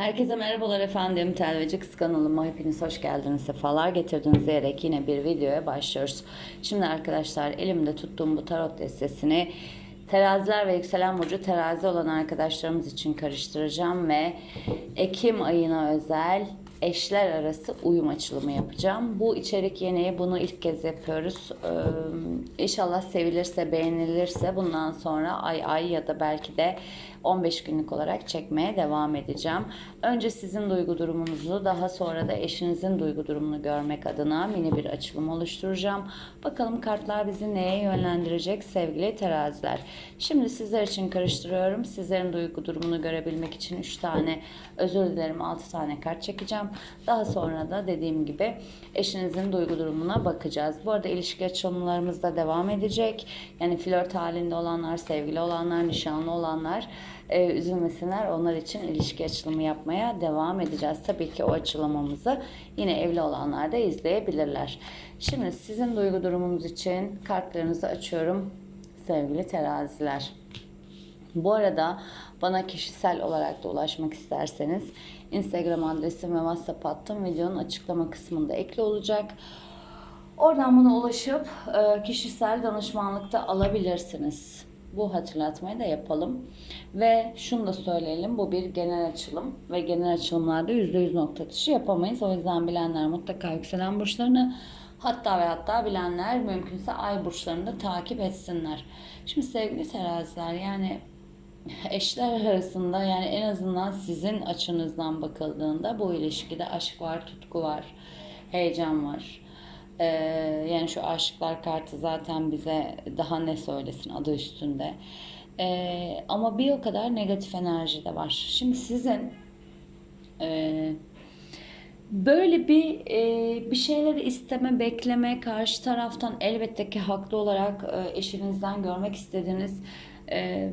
Herkese merhabalar efendim. Telveci Kız kanalıma hepiniz hoş geldiniz. Sefalar getirdiniz diyerek yine bir videoya başlıyoruz. Şimdi arkadaşlar elimde tuttuğum bu tarot destesini teraziler ve yükselen burcu terazi olan arkadaşlarımız için karıştıracağım ve Ekim ayına özel eşler arası uyum açılımı yapacağım. Bu içerik yeni, bunu ilk kez yapıyoruz. Ee, inşallah sevilirse, beğenilirse bundan sonra ay ay ya da belki de 15 günlük olarak çekmeye devam edeceğim. Önce sizin duygu durumunuzu, daha sonra da eşinizin duygu durumunu görmek adına mini bir açılım oluşturacağım. Bakalım kartlar bizi neye yönlendirecek sevgili teraziler. Şimdi sizler için karıştırıyorum. Sizlerin duygu durumunu görebilmek için 3 tane, özür dilerim 6 tane kart çekeceğim. Daha sonra da dediğim gibi eşinizin duygu durumuna bakacağız. Bu arada ilişki açılımlarımız da devam edecek. Yani flört halinde olanlar, sevgili olanlar, nişanlı olanlar e, üzülmesinler. Onlar için ilişki açılımı yapmaya devam edeceğiz. Tabii ki o açılımımızı yine evli olanlar da izleyebilirler. Şimdi sizin duygu durumunuz için kartlarınızı açıyorum sevgili teraziler. Bu arada bana kişisel olarak da ulaşmak isterseniz Instagram adresim ve WhatsApp hattım videonun açıklama kısmında ekli olacak. Oradan bana ulaşıp e, kişisel danışmanlıkta alabilirsiniz. Bu hatırlatmayı da yapalım. Ve şunu da söyleyelim. Bu bir genel açılım. Ve genel açılımlarda %100 nokta atışı yapamayız. O yüzden bilenler mutlaka yükselen burçlarını hatta ve hatta bilenler mümkünse ay burçlarını da takip etsinler. Şimdi sevgili teraziler yani eşler arasında yani en azından sizin açınızdan bakıldığında bu ilişkide aşk var, tutku var, heyecan var. Ee, yani şu aşıklar kartı zaten bize daha ne söylesin adı üstünde. Ee, ama bir o kadar negatif enerji de var. Şimdi sizin e, böyle bir e, bir şeyleri isteme, bekleme, karşı taraftan elbette ki haklı olarak e, eşinizden görmek istediğiniz e,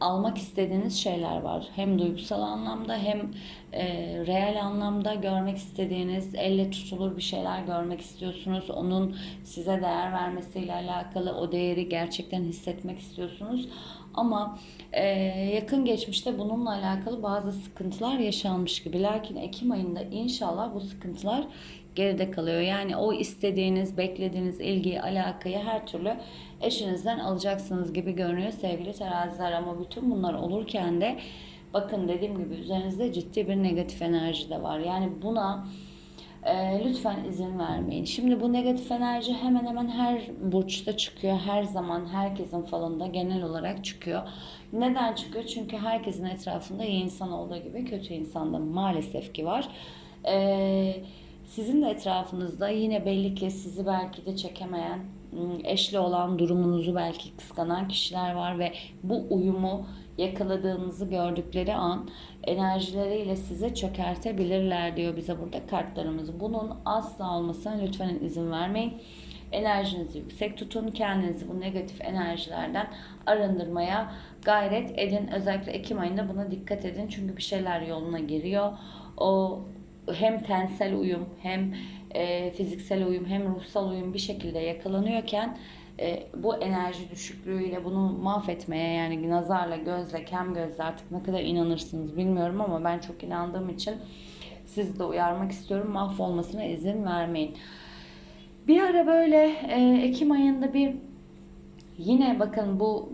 almak istediğiniz şeyler var. Hem duygusal anlamda hem e, reel anlamda görmek istediğiniz, elle tutulur bir şeyler görmek istiyorsunuz. Onun size değer vermesiyle alakalı o değeri gerçekten hissetmek istiyorsunuz. Ama e, yakın geçmişte bununla alakalı bazı sıkıntılar yaşanmış gibi. Lakin Ekim ayında inşallah bu sıkıntılar geride kalıyor. Yani o istediğiniz, beklediğiniz ilgiyi, alakayı her türlü eşinizden alacaksınız gibi görünüyor sevgili teraziler. Ama bütün bunlar olurken de bakın dediğim gibi üzerinizde ciddi bir negatif enerji de var. Yani buna e, lütfen izin vermeyin. Şimdi bu negatif enerji hemen hemen her burçta çıkıyor. Her zaman herkesin falında genel olarak çıkıyor. Neden çıkıyor? Çünkü herkesin etrafında iyi insan olduğu gibi kötü insan da maalesef ki var. Eee sizin de etrafınızda yine belli ki sizi belki de çekemeyen, eşli olan durumunuzu belki kıskanan kişiler var ve bu uyumu yakaladığınızı gördükleri an enerjileriyle size çökertebilirler diyor bize burada kartlarımız. Bunun asla olmasına lütfen izin vermeyin. Enerjinizi yüksek tutun. Kendinizi bu negatif enerjilerden arındırmaya gayret edin. Özellikle Ekim ayında buna dikkat edin. Çünkü bir şeyler yoluna giriyor. O hem tensel uyum hem e, fiziksel uyum hem ruhsal uyum bir şekilde yakalanıyorken e, bu enerji düşüklüğüyle bunu mahvetmeye yani nazarla gözle kem gözle artık ne kadar inanırsınız bilmiyorum ama ben çok inandığım için sizi de uyarmak istiyorum mahvolmasına izin vermeyin. Bir ara böyle e, Ekim ayında bir yine bakın bu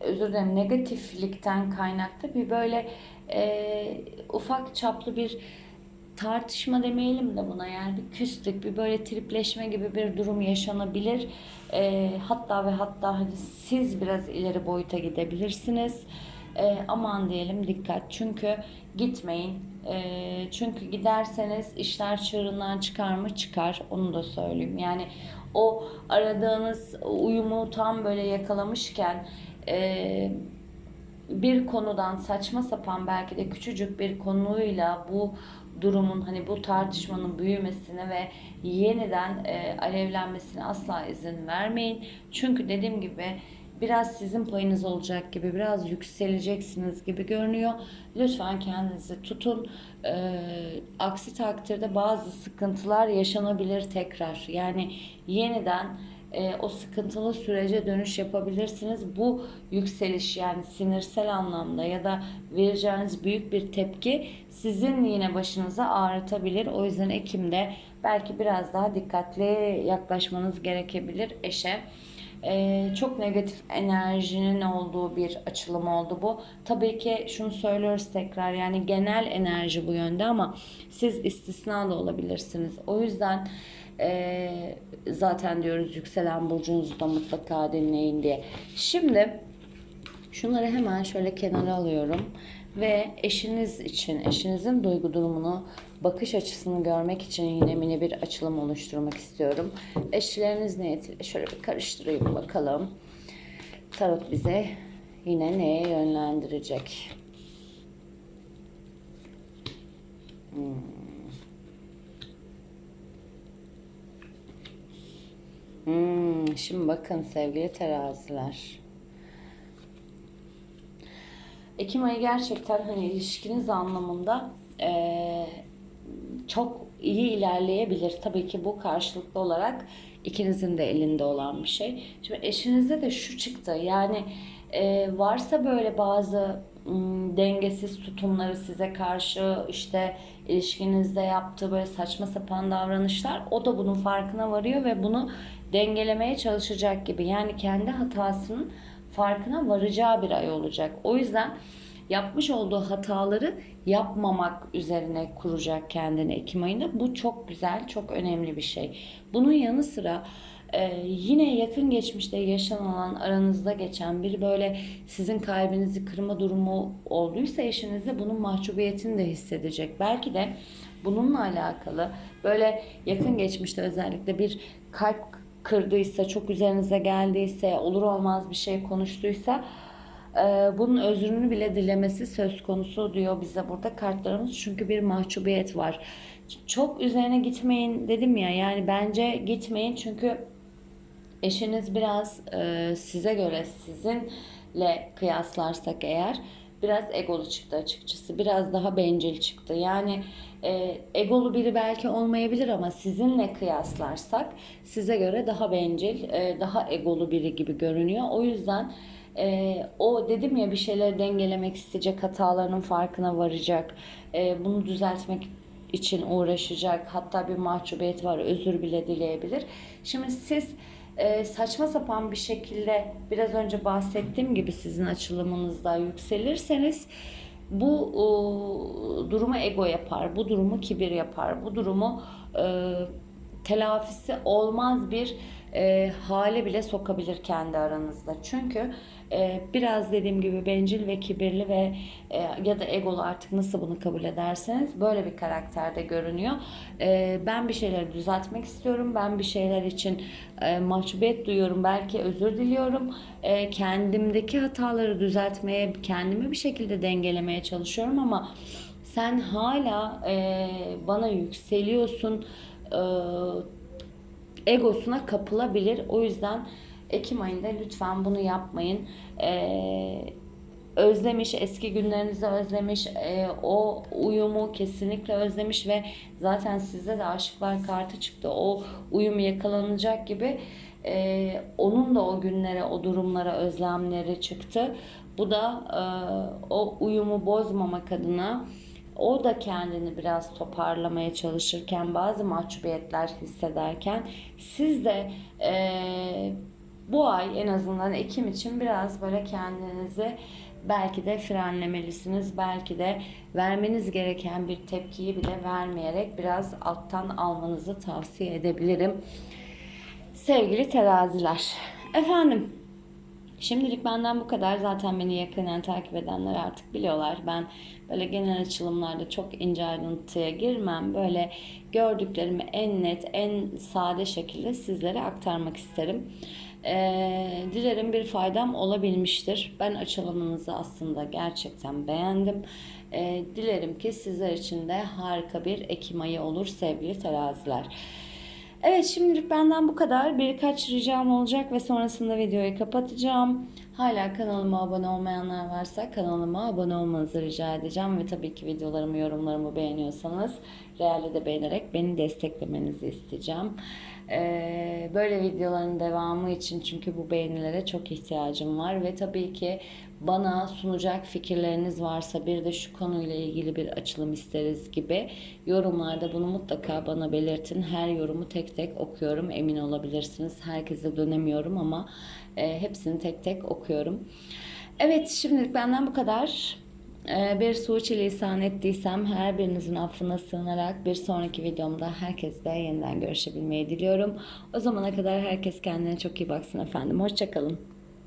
özür dilerim negatiflikten kaynaklı bir böyle e, ufak çaplı bir tartışma demeyelim de buna yani bir küslük, bir böyle tripleşme gibi bir durum yaşanabilir. E, hatta ve hatta hadi siz biraz ileri boyuta gidebilirsiniz. E, aman diyelim dikkat çünkü gitmeyin. E, çünkü giderseniz işler çığırından çıkar mı? Çıkar. Onu da söyleyeyim. Yani o aradığınız uyumu tam böyle yakalamışken e, bir konudan saçma sapan belki de küçücük bir konuyla bu durumun hani bu tartışmanın büyümesine ve yeniden e, alevlenmesine asla izin vermeyin. Çünkü dediğim gibi biraz sizin payınız olacak gibi, biraz yükseleceksiniz gibi görünüyor. Lütfen kendinizi tutun. E, aksi takdirde bazı sıkıntılar yaşanabilir tekrar. Yani yeniden e, o sıkıntılı sürece dönüş yapabilirsiniz. Bu yükseliş yani sinirsel anlamda ya da vereceğiniz büyük bir tepki sizin yine başınıza ağrıtabilir. O yüzden Ekim'de belki biraz daha dikkatli yaklaşmanız gerekebilir eşe. Ee, çok negatif enerjinin olduğu bir açılım oldu bu. Tabii ki şunu söylüyoruz tekrar yani genel enerji bu yönde ama siz istisna da olabilirsiniz. O yüzden e, zaten diyoruz yükselen burcunuzu da mutlaka dinleyin diye. Şimdi şunları hemen şöyle kenara alıyorum ve eşiniz için, eşinizin duygu durumunu, bakış açısını görmek için yine mini bir açılım oluşturmak istiyorum. Eşleriniz niyetiyle şöyle bir karıştırayım bakalım. Tarot bize yine neye yönlendirecek? Hmm. Hmm, şimdi bakın sevgili teraziler. Ekim ayı gerçekten hani ilişkiniz anlamında eee, çok iyi ilerleyebilir. Tabii ki bu karşılıklı olarak ikinizin de elinde olan bir şey. Şimdi eşinizde de şu çıktı. Yani eee, varsa böyle bazı dengesiz tutumları size karşı işte ilişkinizde yaptığı böyle saçma sapan davranışlar o da bunun farkına varıyor ve bunu dengelemeye çalışacak gibi. Yani kendi hatasının farkına varacağı bir ay olacak. O yüzden yapmış olduğu hataları yapmamak üzerine kuracak kendini Ekim ayında. Bu çok güzel, çok önemli bir şey. Bunun yanı sıra e, yine yakın geçmişte yaşanan aranızda geçen bir böyle sizin kalbinizi kırma durumu olduysa eşinizde bunun mahcubiyetini de hissedecek. Belki de bununla alakalı böyle yakın geçmişte özellikle bir kalp kırdıysa, çok üzerinize geldiyse, olur olmaz bir şey konuştuysa e, bunun özrünü bile dilemesi söz konusu diyor bize burada kartlarımız. Çünkü bir mahcubiyet var. Çok üzerine gitmeyin dedim ya yani bence gitmeyin çünkü eşiniz biraz e, size göre sizinle kıyaslarsak eğer biraz egolu çıktı açıkçası. Biraz daha bencil çıktı. Yani e, egolu biri belki olmayabilir ama sizinle kıyaslarsak size göre daha bencil, e, daha egolu biri gibi görünüyor. O yüzden e, o dedim ya bir şeyleri dengelemek isteyecek, hatalarının farkına varacak, e, bunu düzeltmek için uğraşacak. Hatta bir mahcubiyet var, özür bile dileyebilir. Şimdi siz e, saçma sapan bir şekilde biraz önce bahsettiğim gibi sizin açılımınızda yükselirseniz bu e, durumu ego yapar, bu durumu kibir yapar, bu durumu e, telafisi olmaz bir e, hale bile sokabilir kendi aranızda. Çünkü e, biraz dediğim gibi bencil ve kibirli ve e, ya da egolu artık nasıl bunu kabul ederseniz böyle bir karakterde görünüyor. E, ben bir şeyleri düzeltmek istiyorum. Ben bir şeyler için e, mahcubiyet duyuyorum. Belki özür diliyorum. E, kendimdeki hataları düzeltmeye, kendimi bir şekilde dengelemeye çalışıyorum ama sen hala e, bana yükseliyorsun. E, egosuna kapılabilir. O yüzden Ekim ayında lütfen bunu yapmayın. Ee, özlemiş, eski günlerinizi özlemiş, e, o uyumu kesinlikle özlemiş ve zaten sizde de aşıklar kartı çıktı. O uyum yakalanacak gibi e, onun da o günlere, o durumlara özlemleri çıktı. Bu da e, o uyumu bozmamak adına o da kendini biraz toparlamaya çalışırken bazı mahcubiyetler hissederken siz de e, bu ay en azından Ekim için biraz böyle kendinizi belki de frenlemelisiniz. Belki de vermeniz gereken bir tepkiyi bile vermeyerek biraz alttan almanızı tavsiye edebilirim. Sevgili teraziler. Efendim Şimdilik benden bu kadar. Zaten beni yakından takip edenler artık biliyorlar. Ben böyle genel açılımlarda çok ince ayrıntıya girmem. Böyle gördüklerimi en net, en sade şekilde sizlere aktarmak isterim. Ee, dilerim bir faydam olabilmiştir. Ben açılımınızı aslında gerçekten beğendim. Ee, dilerim ki sizler için de harika bir Ekim ayı olur sevgili teraziler. Evet şimdilik benden bu kadar. Birkaç ricam olacak ve sonrasında videoyu kapatacağım. Hala kanalıma abone olmayanlar varsa kanalıma abone olmanızı rica edeceğim. Ve tabii ki videolarımı, yorumlarımı beğeniyorsanız realde de beğenerek beni desteklemenizi isteyeceğim. Ee, böyle videoların devamı için çünkü bu beğenilere çok ihtiyacım var. Ve tabii ki bana sunacak fikirleriniz varsa bir de şu konuyla ilgili bir açılım isteriz gibi yorumlarda bunu mutlaka bana belirtin. Her yorumu tek tek okuyorum emin olabilirsiniz. Herkese dönemiyorum ama e, hepsini tek tek okuyorum. Evet şimdilik benden bu kadar. Ee, Bir suçilisan ettiysem her birinizin affına sığınarak bir sonraki videomda herkesle yeniden görüşebilmeyi diliyorum. O zamana kadar herkes kendine çok iyi baksın efendim. Hoşçakalın.